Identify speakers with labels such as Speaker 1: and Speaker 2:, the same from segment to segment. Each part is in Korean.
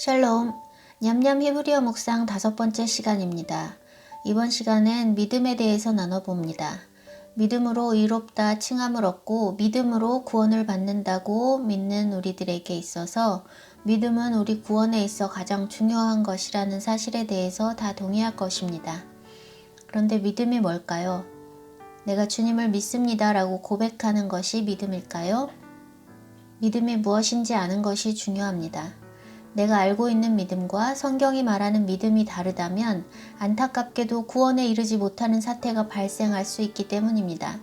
Speaker 1: 샬롬, 냠냠 히브리어 묵상 다섯 번째 시간입니다. 이번 시간엔 믿음에 대해서 나눠봅니다. 믿음으로 의롭다 칭함을 얻고 믿음으로 구원을 받는다고 믿는 우리들에게 있어서 믿음은 우리 구원에 있어 가장 중요한 것이라는 사실에 대해서 다 동의할 것입니다. 그런데 믿음이 뭘까요? 내가 주님을 믿습니다 라고 고백하는 것이 믿음일까요? 믿음이 무엇인지 아는 것이 중요합니다. 내가 알고 있는 믿음과 성경이 말하는 믿음이 다르다면 안타깝게도 구원에 이르지 못하는 사태가 발생할 수 있기 때문입니다.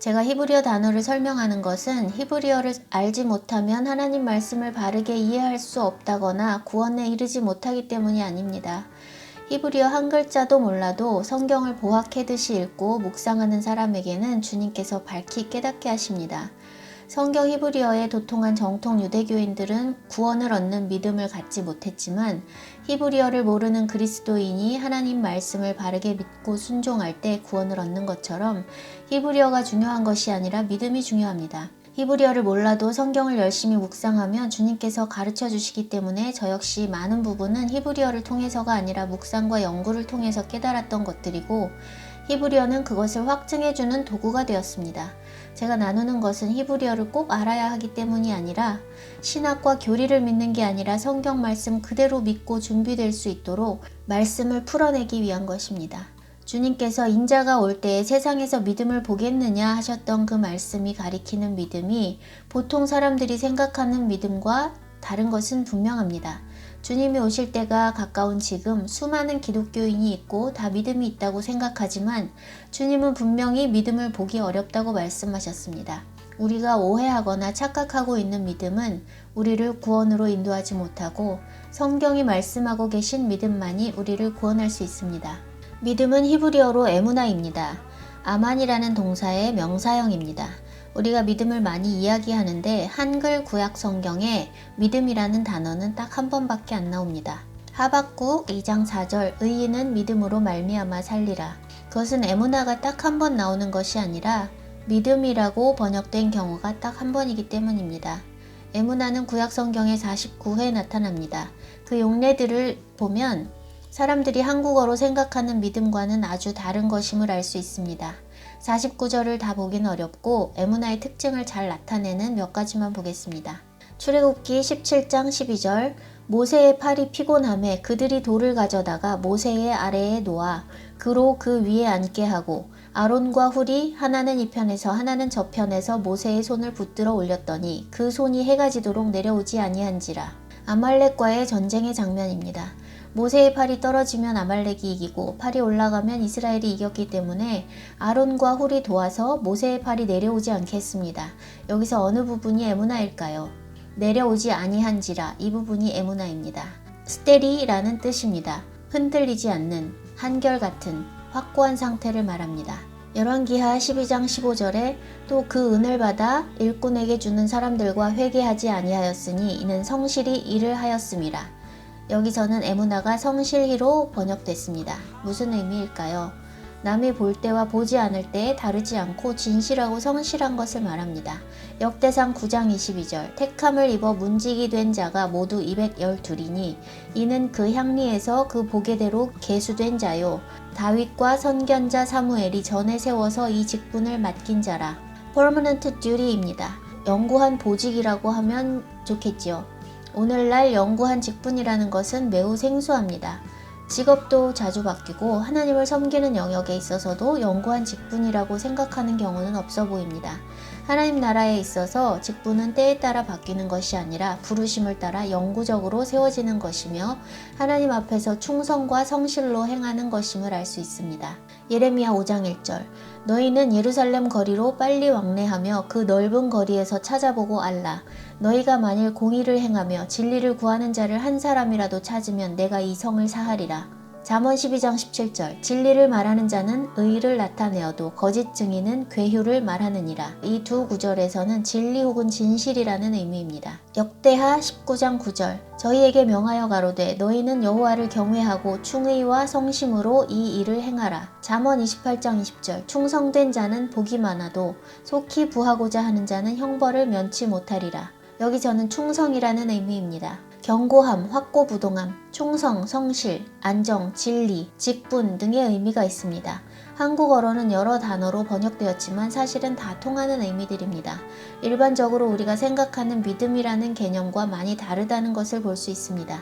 Speaker 1: 제가 히브리어 단어를 설명하는 것은 히브리어를 알지 못하면 하나님 말씀을 바르게 이해할 수 없다거나 구원에 이르지 못하기 때문이 아닙니다. 히브리어 한 글자도 몰라도 성경을 보학해듯이 읽고 묵상하는 사람에게는 주님께서 밝히 깨닫게 하십니다. 성경 히브리어에 도통한 정통 유대교인들은 구원을 얻는 믿음을 갖지 못했지만 히브리어를 모르는 그리스도인이 하나님 말씀을 바르게 믿고 순종할 때 구원을 얻는 것처럼 히브리어가 중요한 것이 아니라 믿음이 중요합니다. 히브리어를 몰라도 성경을 열심히 묵상하면 주님께서 가르쳐 주시기 때문에 저 역시 많은 부분은 히브리어를 통해서가 아니라 묵상과 연구를 통해서 깨달았던 것들이고 히브리어는 그것을 확증해 주는 도구가 되었습니다. 제가 나누는 것은 히브리어를 꼭 알아야 하기 때문이 아니라 신학과 교리를 믿는 게 아니라 성경 말씀 그대로 믿고 준비될 수 있도록 말씀을 풀어내기 위한 것입니다. 주님께서 인자가 올 때에 세상에서 믿음을 보겠느냐 하셨던 그 말씀이 가리키는 믿음이 보통 사람들이 생각하는 믿음과 다른 것은 분명합니다. 주님이 오실 때가 가까운 지금 수많은 기독교인이 있고 다 믿음이 있다고 생각하지만 주님은 분명히 믿음을 보기 어렵다고 말씀하셨습니다. 우리가 오해하거나 착각하고 있는 믿음은 우리를 구원으로 인도하지 못하고 성경이 말씀하고 계신 믿음만이 우리를 구원할 수 있습니다. 믿음은 히브리어로 에무나입니다. 아만이라는 동사의 명사형입니다. 우리가 믿음을 많이 이야기하는데 한글 구약 성경에 믿음이라는 단어는 딱 한 번밖에 안 나옵니다. 하박국 2장 4절 의인은 믿음으로 말미암아 살리라. 그것은 에무나가 딱 한 번 나오는 것이 아니라 믿음이라고 번역된 경우가 딱 한 번이기 때문입니다. 에무나는 구약 성경에 49회 나타납니다. 그 용례들을 보면 사람들이 한국어로 생각하는 믿음과는 아주 다른 것임을 알 수 있습니다. 49절을 다 보기는 어렵고 에무나의 특징을 잘 나타내는 몇 가지만 보겠습니다. 출애굽기 17장 12절 모세의 팔이 피곤함에 그들이 돌을 가져다가 모세의 아래에 놓아 그로 그 위에 앉게 하고 아론과 훌이 하나는 이 편에서 하나는 저 편에서 모세의 손을 붙들어 올렸더니 그 손이 해가 지도록 내려오지 아니한지라 아말렉과의 전쟁의 장면입니다. 모세의 팔이 떨어지면 아말렉이 이기고 팔이 올라가면 이스라엘이 이겼기 때문에 아론과 훌이 도와서 모세의 팔이 내려오지 않겠습니다. 여기서 어느 부분이 에무나일까요? 내려오지 아니한지라 이 부분이 에무나입니다. 스테리라는 뜻입니다. 흔들리지 않는 한결같은 확고한 상태를 말합니다. 열왕기하 12장 15절에 또 그 은을 받아 일꾼에게 주는 사람들과 회개하지 아니하였으니 이는 성실히 일을 하였음이라. 여기서는 에무나가 성실히로 번역됐습니다. 무슨 의미일까요? 남이 볼 때와 보지 않을 때에 다르지 않고 진실하고 성실한 것을 말합니다. 역대상 9장 22절 택함을 입어 문지기 된 자가 모두 212이니 이는 그 향리에서 그 보게대로 계수된 자요 다윗과 선견자 사무엘이 전에 세워서 이 직분을 맡긴 자라 permanent duty입니다. 영구한 보직이라고 하면 좋겠지요. 오늘날 영구한 직분이라는 것은 매우 생소합니다. 직업도 자주 바뀌고 하나님을 섬기는 영역에 있어서도 영구한 직분이라고 생각하는 경우는 없어 보입니다. 하나님 나라에 있어서 직분은 때에 따라 바뀌는 것이 아니라 부르심을 따라 영구적으로 세워지는 것이며 하나님 앞에서 충성과 성실로 행하는 것임을 알 수 있습니다. 예레미야 5장 1절 너희는 예루살렘 거리로 빨리 왕래하며 그 넓은 거리에서 찾아보고 알라 너희가 만일 공의를 행하며 진리를 구하는 자를 한 사람이라도 찾으면 내가 이 성을 사하리라. 잠언 12장 17절 진리를 말하는 자는 의를 나타내어도 거짓 증인은 괴휴를 말하느니라. 이 두 구절에서는 진리 혹은 진실이라는 의미입니다. 역대하 19장 9절 저희에게 명하여 가로되 너희는 여호와를 경외하고 충의와 성심으로 이 일을 행하라. 잠언 28장 20절 충성된 자는 복이 많아도 속히 부하고자 하는 자는 형벌을 면치 못하리라. 여기서는 충성이라는 의미입니다. 견고함, 확고부동함, 충성, 성실, 안정, 진리, 직분 등의 의미가 있습니다. 한국어로는 여러 단어로 번역되었지만 사실은 다 통하는 의미들입니다. 일반적으로 우리가 생각하는 믿음이라는 개념과 많이 다르다는 것을 볼 수 있습니다.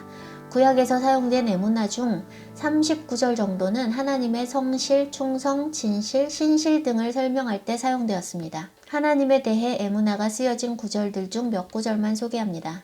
Speaker 1: 구약에서 사용된 에문나 중 39절 정도는 하나님의 성실, 충성, 진실, 신실 등을 설명할 때 사용되었습니다. 하나님에 대해 에문나가 쓰여진 구절들 중 몇 구절만 소개합니다.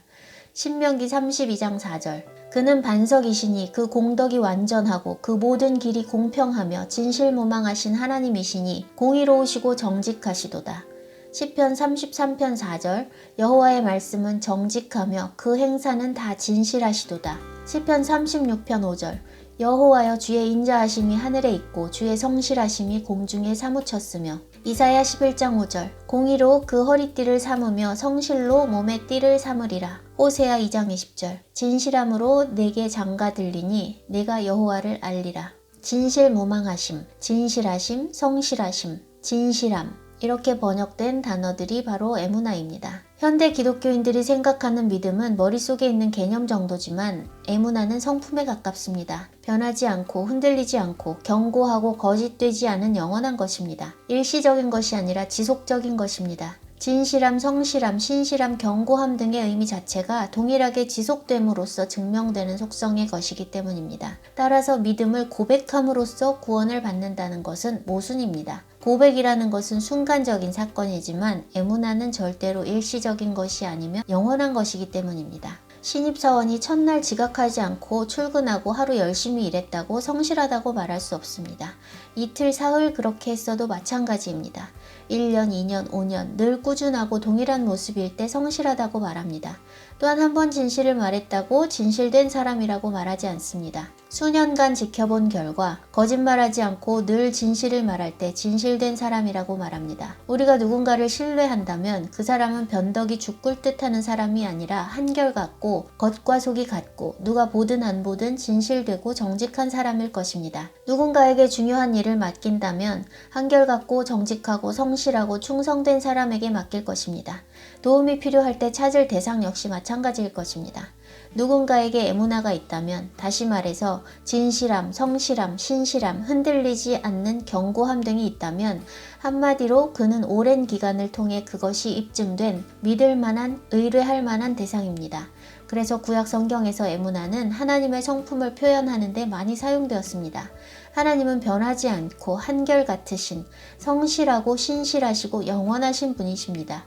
Speaker 1: 신명기 32장 4절 그는 반석이시니 그 공덕이 완전하고 그 모든 길이 공평하며 진실무망하신 하나님이시니 공의로우시고 정직하시도다. 시편 33편 4절 여호와의 말씀은 정직하며 그 행사는 다 진실하시도다. 시편 36편 5절 여호와여 주의 인자하심이 하늘에 있고 주의 성실하심이 공중에 사무쳤으며 이사야 11장 5절 공의로 그 허리띠를 삼으며 성실로 몸의 띠를 삼으리라. 호세아 2장 20절 진실함으로 내게 장가 들리니 내가 여호와를 알리라. 진실무망하심 진실하심 성실하심 진실함 이렇게 번역된 단어들이 바로 에무나입니다. 현대 기독교인들이 생각하는 믿음은 머릿속에 있는 개념 정도지만 에무나는 성품에 가깝습니다. 변하지 않고 흔들리지 않고 견고하고 거짓되지 않은 영원한 것입니다. 일시적인 것이 아니라 지속적인 것입니다. 진실함, 성실함, 신실함, 견고함 등의 의미 자체가 동일하게 지속됨으로써 증명되는 속성의 것이기 때문입니다. 따라서 믿음을 고백함으로써 구원을 받는다는 것은 모순입니다. 고백이라는 것은 순간적인 사건이지만 에무나는 절대로 일시적인 것이 아니며 영원한 것이기 때문입니다. 신입사원이 첫날 지각하지 않고 출근하고 하루 열심히 일했다고 성실하다고 말할 수 없습니다. 이틀, 사흘 그렇게 했어도 마찬가지입니다. 1년, 2년, 5년 늘 꾸준하고 동일한 모습일 때 성실하다고 말합니다. 또한 한 번 진실을 말했다고 진실된 사람이라고 말하지 않습니다. 수년간 지켜본 결과 거짓말하지 않고 늘 진실을 말할 때 진실된 사람이라고 말합니다. 우리가 누군가를 신뢰한다면 그 사람은 변덕이 죽을 듯하는 사람이 아니라 한결같고 겉과 속이 같고 누가 보든 안 보든 진실되고 정직한 사람일 것입니다. 누군가에게 중요한 일을 맡긴다면 한결같고 정직하고 성실하고 충성된 사람에게 맡길 것입니다. 도움이 필요할 때 찾을 대상 역시 마찬가지일 것입니다. 누군가에게 애무나가 있다면 다시 말해서 진실함, 성실함, 신실함, 흔들리지 않는 견고함 등이 있다면 한마디로 그는 오랜 기간을 통해 그것이 입증된 믿을 만한 의뢰할 만한 대상입니다. 그래서 구약 성경에서 에무나는 하나님의 성품을 표현하는데 많이 사용되었습니다. 하나님은 변하지 않고 한결같으신 성실하고 신실하시고 영원하신 분이십니다.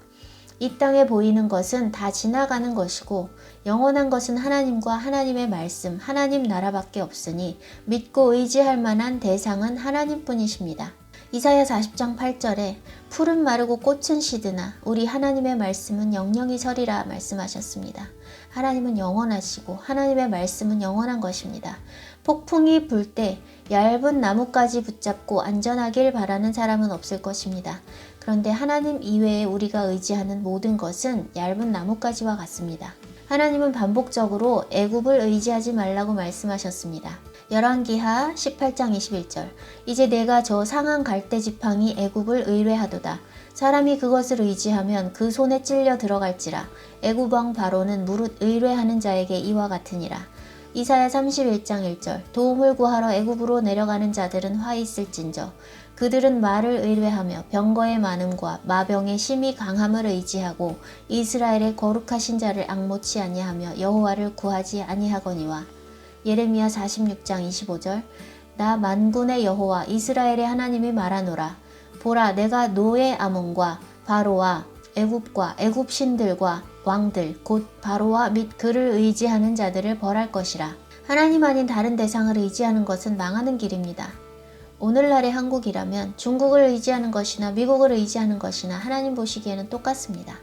Speaker 1: 이 땅에 보이는 것은 다 지나가는 것이고 영원한 것은 하나님과 하나님의 말씀, 하나님 나라밖에 없으니 믿고 의지할 만한 대상은 하나님뿐이십니다. 이사야 40장 8절에 풀은 마르고 꽃은 시드나 우리 하나님의 말씀은 영영이 서리라 말씀하셨습니다. 하나님은 영원하시고 하나님의 말씀은 영원한 것입니다. 폭풍이 불 때 얇은 나뭇가지 붙잡고 안전하길 바라는 사람은 없을 것입니다. 그런데 하나님 이외에 우리가 의지하는 모든 것은 얇은 나뭇가지와 같습니다. 하나님은 반복적으로 애굽을 의지하지 말라고 말씀하셨습니다. 열왕기하 18장 21절 이제 내가 저 상한 갈대 지팡이 애굽을 의뢰하도다. 사람이 그것을 의지하면 그 손에 찔려 들어갈지라. 애굽 왕 바로는 무릇 의뢰하는 자에게 이와 같으니라. 이사야 31장 1절 도움을 구하러 애굽으로 내려가는 자들은 화 있을진저. 그들은 말을 의뢰하며 병거의 많음과 마병의 심히 강함을 의지하고 이스라엘의 거룩하신 자를 악모치 아니하며 여호와를 구하지 아니하거니와. 예레미야 46장 25절 나 만군의 여호와 이스라엘의 하나님이 말하노라. 보라 내가 노예 아몬과 바로와 애굽과 애굽 신들과 왕들 곧 바로와 및 그를 의지하는 자들을 벌할 것이라 하나님 아닌 다른 대상을 의지하는 것은 망하는 길입니다. 오늘날의 한국이라면 중국을 의지하는 것이나 미국을 의지하는 것이나 하나님 보시기에는 똑같습니다.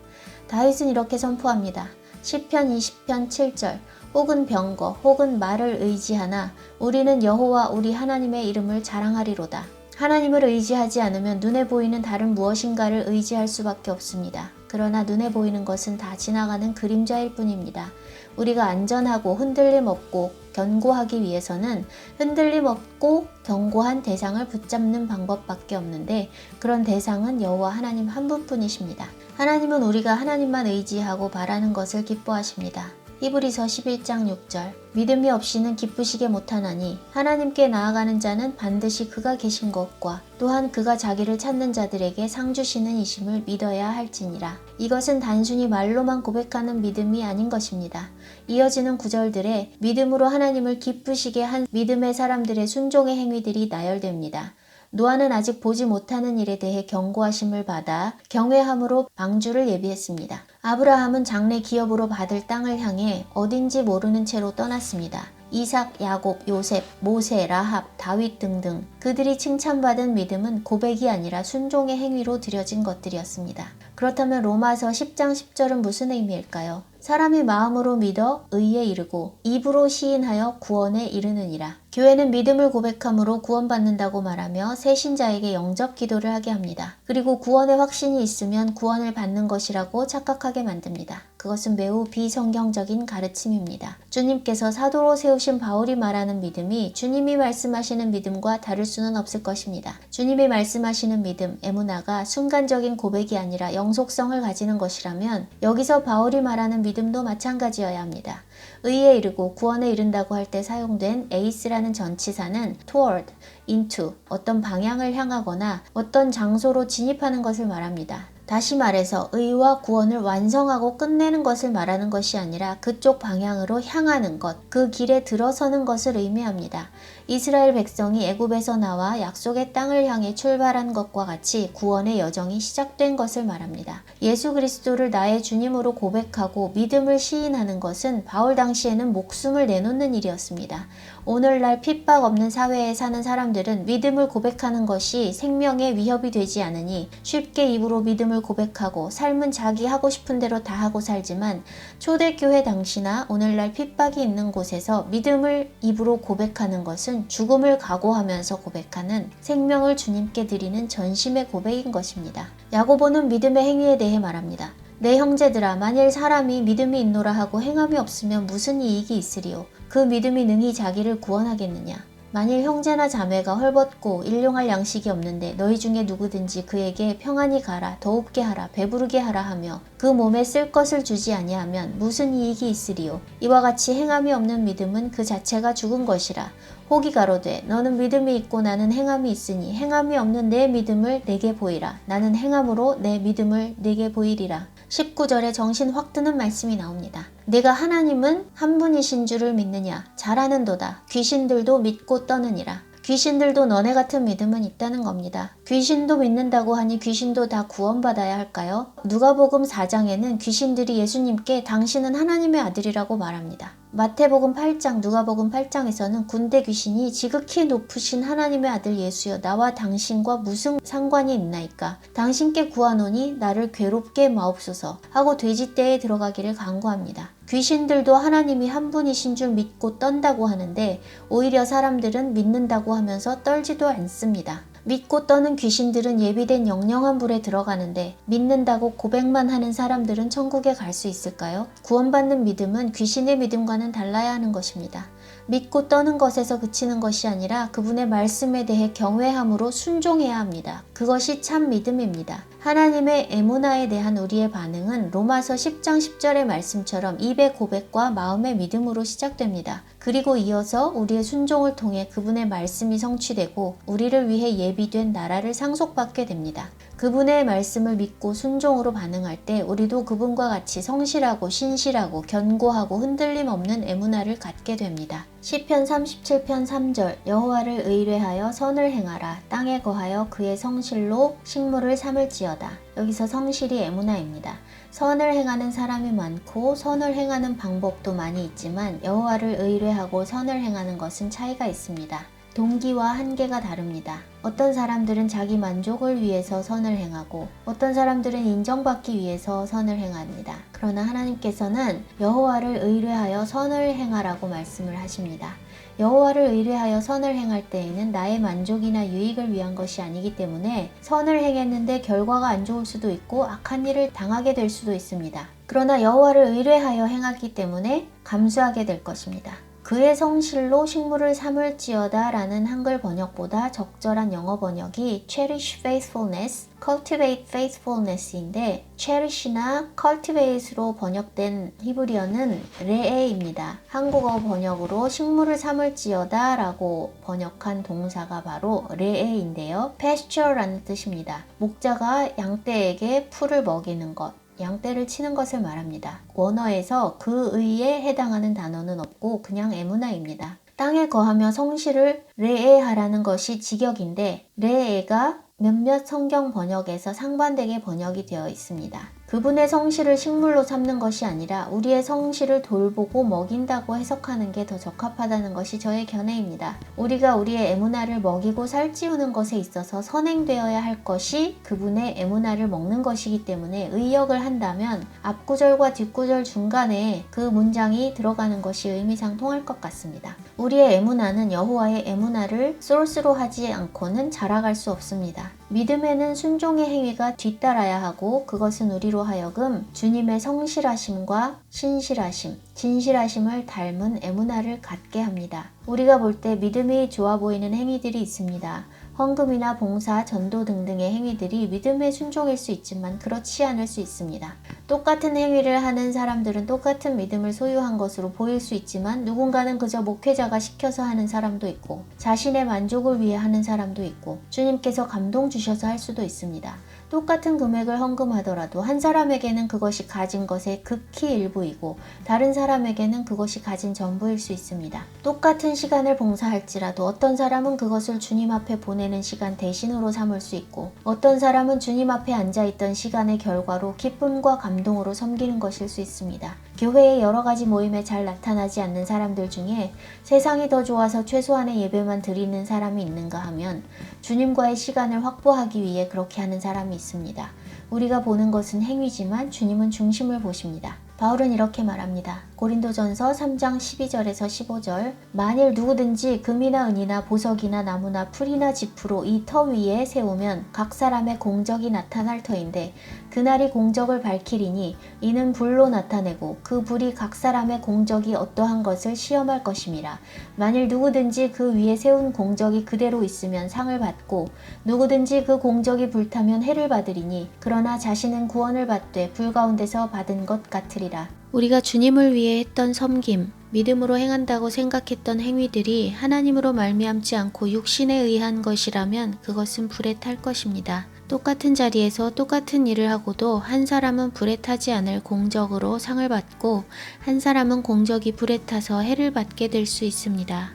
Speaker 1: 다윗은 이렇게 선포합니다. 10편 20편 7절 혹은 병거 혹은 말을 의지하나 우리는 여호와 우리 하나님의 이름을 자랑하리로다. 하나님을 의지하지 않으면 눈에 보이는 다른 무엇인가를 의지할 수밖에 없습니다. 그러나 눈에 보이는 것은 다 지나가는 그림자일 뿐입니다. 우리가 안전하고 흔들림 없고 견고하기 위해서는 흔들림 없고 견고한 대상을 붙잡는 방법밖에 없는데 그런 대상은 여호와 하나님 한 분뿐이십니다. 하나님은 우리가 하나님만 의지하고 바라는 것을 기뻐하십니다. 히브리서 11장 6절 믿음이 없이는 기쁘시게 못하나니 하나님께 나아가는 자는 반드시 그가 계신 것과 또한 그가 자기를 찾는 자들에게 상 주시는 이심을 믿어야 할지니라. 이것은 단순히 말로만 고백하는 믿음이 아닌 것입니다. 이어지는 구절들에 믿음으로 하나님을 기쁘시게 한 믿음의 사람들의 순종의 행위들이 나열됩니다. 노아는 아직 보지 못하는 일에 대해 경고하심을 받아 경외함으로 방주를 예비했습니다. 아브라함은 장래 기업으로 받을 땅을 향해 어딘지 모르는 채로 떠났습니다. 이삭, 야곱, 요셉, 모세, 라합, 다윗 등등 그들이 칭찬받은 믿음은 고백이 아니라 순종의 행위로 드려진 것들이었습니다. 그렇다면 로마서 10장 10절은 무슨 의미일까요? 사람이 마음으로 믿어 의에 이르고 입으로 시인하여 구원에 이르느니라. 교회는 믿음을 고백함으로 구원받는다고 말하며 새 신자에게 영접 기도를 하게 합니다. 그리고 구원의 확신이 있으면 구원을 받는 것이라고 착각하게 만듭니다. 그것은 매우 비성경적인 가르침입니다. 주님께서 사도로 세우신 바울이 말하는 믿음이 주님이 말씀하시는 믿음과 다를 수는 없을 것입니다. 주님이 말씀하시는 믿음, 에무나가 순간적인 고백이 아니라 영속성을 가지는 것이라면 여기서 바울이 말하는 믿음도 마찬가지여야 합니다. 의에 이르고 구원에 이른다고 할 때 사용된 ace라는 전치사는 toward, into, 어떤 방향을 향하거나 어떤 장소로 진입하는 것을 말합니다. 다시 말해서 의와 구원을 완성하고 끝내는 것을 말하는 것이 아니라 그쪽 방향으로 향하는 것, 그 길에 들어서는 것을 의미합니다. 이스라엘 백성이 애굽에서 나와 약속의 땅을 향해 출발한 것과 같이 구원의 여정이 시작된 것을 말합니다. 예수 그리스도를 나의 주님으로 고백하고 믿음을 시인하는 것은 바울 당시에는 목숨을 내놓는 일이었습니다. 오늘날 핍박 없는 사회에 사는 사람들은 믿음을 고백하는 것이 생명에 위협이 되지 않으니 쉽게 입으로 믿음을 고백하고 삶은 자기 하고 싶은 대로 다 하고 살지만 초대교회 당시나 오늘날 핍박이 있는 곳에서 믿음을 입으로 고백하는 것은 죽음을 각오하면서 고백하는 생명을 주님께 드리는 전심의 고백인 것입니다. 야고보는 믿음의 행위에 대해 말합니다. 내 형제들아 만일 사람이 믿음이 있노라 하고 행함이 없으면 무슨 이익이 있으리요 그 믿음이 능히 자기를 구원하겠느냐? 만일 형제나 자매가 헐벗고 일용할 양식이 없는데 너희 중에 누구든지 그에게 평안히 가라 더웁게 하라 배부르게 하라 하며 그 몸에 쓸 것을 주지 아니하면 무슨 이익이 있으리요 이와 같이 행함이 없는 믿음은 그 자체가 죽은 것이라. 혹이 가로되 너는 믿음이 있고 나는 행함이 있으니 행함이 없는 내 믿음을 내게 보이라. 나는 행함으로 내 믿음을 내게 보이리라 19절에 정신 확 드는 말씀이 나옵니다. 내가 하나님은 한 분이신 줄을 믿느냐? 잘하는도다. 귀신들도 믿고 떠느니라. 귀신들도 너네 같은 믿음은 있다는 겁니다. 귀신도 믿는다고 하니 귀신도 다 구원받아야 할까요? 누가복음 4장에는 귀신들이 예수님께 당신은 하나님의 아들이라고 말합니다. 마태복음 8장, 누가복음 8장에서는 군대 귀신이 지극히 높으신 하나님의 아들 예수여 나와 당신과 무슨 상관이 있나이까? 당신께 구하노니 나를 괴롭게 마옵소서 하고 돼지떼에 들어가기를 간구합니다. 귀신들도 하나님이 한 분이신 줄 믿고 떤다고 하는데 오히려 사람들은 믿는다고 하면서 떨지도 않습니다. 믿고 떠는 귀신들은 예비된 영영한 불에 들어가는데 믿는다고 고백만 하는 사람들은 천국에 갈 수 있을까요? 구원받는 믿음은 귀신의 믿음과는 달라야 하는 것입니다. 믿고 떠는 것에서 그치는 것이 아니라 그분의 말씀에 대해 경외함으로 순종해야 합니다. 그것이 참 믿음입니다. 하나님의 에모나에 대한 우리의 반응은 로마서 10장 10절의 말씀처럼 입의 고백과 마음의 믿음으로 시작됩니다. 그리고 이어서 우리의 순종을 통해 그분의 말씀이 성취되고 우리를 위해 예비된 나라를 상속받게 됩니다. 그분의 말씀을 믿고 순종으로 반응할 때 우리도 그분과 같이 성실하고 신실하고 견고하고 흔들림 없는 에무나를 갖게 됩니다. 시편 37편 3절 여호와를 의뢰하여 선을 행하라 땅에 거하여 그의 성실로 식물을 삼을지어다. 여기서 성실이 에무나입니다. 선을 행하는 사람이 많고 선을 행하는 방법도 많이 있지만 여호와를 의뢰하고 선을 행하는 것은 차이가 있습니다. 동기와 한계가 다릅니다. 어떤 사람들은 자기 만족을 위해서 선을 행하고 어떤 사람들은 인정받기 위해서 선을 행합니다. 그러나 하나님께서는 여호와를 의뢰하여 선을 행하라고 말씀을 하십니다. 여호와를 의뢰하여 선을 행할 때에는 나의 만족이나 유익을 위한 것이 아니기 때문에 선을 행했는데 결과가 안 좋을 수도 있고 악한 일을 당하게 될 수도 있습니다. 그러나 여호와를 의뢰하여 행하기 때문에 감수하게 될 것입니다. 그의 성실로 식물을 삼을지어다 라는 한글 번역보다 적절한 영어 번역이 cherish faithfulness, cultivate faithfulness인데 cherish나 cultivate로 번역된 히브리어는 레에입니다. 한국어 번역으로 식물을 삼을지어다 라고 번역한 동사가 바로 레에인데요. pasture라는 뜻입니다. 목자가 양떼에게 풀을 먹이는 것. 양떼를 치는 것을 말합니다. 원어에서 그 의에 해당하는 단어는 없고 그냥 에무나입니다. 땅에 거하며 성실을 레에하라는 것이 직역인데 레에가 몇몇 성경 번역에서 상반되게 번역이 되어 있습니다. 그분의 성실을 식물로 삼는 것이 아니라 우리의 성실을 돌보고 먹인다고 해석하는 게 더 적합하다는 것이 저의 견해입니다. 우리가 우리의 에무나를 먹이고 살찌우는 것에 있어서 선행되어야 할 것이 그분의 에무나를 먹는 것이기 때문에 의역을 한다면 앞구절과 뒷구절 중간에 그 문장이 들어가는 것이 의미상 통할 것 같습니다. 우리의 에무나는 여호와의 에무나를 소스로 하지 않고는 자라갈 수 없습니다. 믿음에는 순종의 행위가 뒤따라야 하고 그것은 우리로 하여금 주님의 성실하심과 신실하심, 진실하심을 닮은 에무나를 갖게 합니다. 우리가 볼 때 믿음이 좋아 보이는 행위들이 있습니다. 헌금이나 봉사, 전도 등등의 행위들이 믿음의 순종일 수 있지만 그렇지 않을 수 있습니다. 똑같은 행위를 하는 사람들은 똑같은 믿음을 소유한 것으로 보일 수 있지만 누군가는 그저 목회자가 시켜서 하는 사람도 있고 자신의 만족을 위해 하는 사람도 있고 주님께서 감동 주셔서 할 수도 있습니다. 똑같은 금액을 헌금하더라도 한 사람에게는 그것이 가진 것의 극히 일부이고 다른 사람에게는 그것이 가진 전부일 수 있습니다. 똑같은 시간을 봉사할지라도 어떤 사람은 그것을 주님 앞에 보내는 시간 대신으로 삼을 수 있고 어떤 사람은 주님 앞에 앉아있던 시간의 결과로 기쁨과 감동으로 섬기는 것일 수 있습니다. 교회의 여러 가지 모임에 잘 나타나지 않는 사람들 중에 세상이 더 좋아서 최소한의 예배만 드리는 사람이 있는가 하면 주님과의 시간을 확보하기 위해 그렇게 하는 사람이 있습니다. 우리가 보는 것은 행위지만 주님은 중심을 보십니다. 바울은 이렇게 말합니다. 고린도전서 3장 12절에서 15절 만일 누구든지 금이나 은이나 보석이나 나무나 풀이나 지푸로 이 터 위에 세우면 각 사람의 공적이 나타날 터인데 그날이 공적을 밝히리니 이는 불로 나타내고 그 불이 각 사람의 공적이 어떠한 것을 시험할 것임이라 만일 누구든지 그 위에 세운 공적이 그대로 있으면 상을 받고 누구든지 그 공적이 불타면 해를 받으리니 그러나 자신은 구원을 받되 불 가운데서 받은 것 같으리라 우리가 주님을 위해 했던 섬김, 믿음으로 행한다고 생각했던 행위들이 하나님으로 말미암지 않고 육신에 의한 것이라면 그것은 불에 탈 것입니다. 똑같은 자리에서 똑같은 일을 하고도 한 사람은 불에 타지 않을 공적으로 상을 받고 한 사람은 공적이 불에 타서 해를 받게 될 수 있습니다.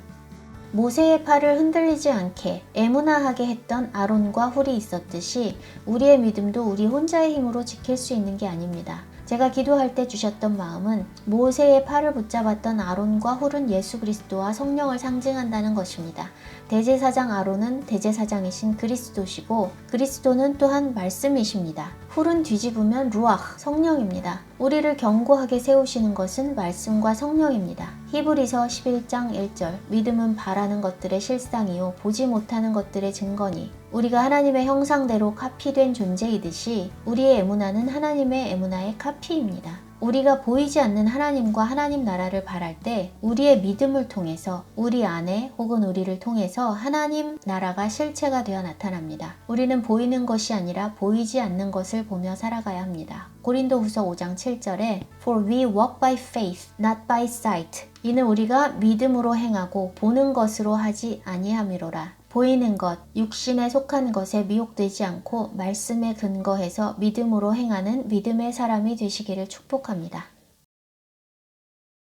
Speaker 1: 모세의 팔을 흔들리지 않게 애무나하게 했던 아론과 훌이 있었듯이 우리의 믿음도 우리 혼자의 힘으로 지킬 수 있는 게 아닙니다. 제가 기도할 때 주셨던 마음은 모세의 팔을 붙잡았던 아론과 훌은 예수 그리스도와 성령을 상징한다는 것입니다. 대제사장 아론은 대제사장이신 그리스도시고 그리스도는 또한 말씀이십니다. 훌은 뒤집으면 루아흐 성령입니다. 우리를 견고하게 세우시는 것은 말씀과 성령입니다. 히브리서 11장 1절 믿음은 바라는 것들의 실상이요 보지 못하는 것들의 증거니 우리가 하나님의 형상대로 카피된 존재이듯이 우리의 에무나는 하나님의 에무나의 카피입니다. 우리가 보이지 않는 하나님과 하나님 나라를 바랄 때 우리의 믿음을 통해서 우리 안에 혹은 우리를 통해서 하나님 나라가 실체가 되어 나타납니다. 우리는 보이는 것이 아니라 보이지 않는 것을 보며 살아가야 합니다. 고린도 후서 5장 7절에 For we walk by faith, not by sight. 이는 우리가 믿음으로 행하고 보는 것으로 하지 아니함이로라. 보이는 것, 육신에 속한 것에 미혹되지 않고 말씀에 근거해서 믿음으로 행하는 믿음의 사람이 되시기를 축복합니다.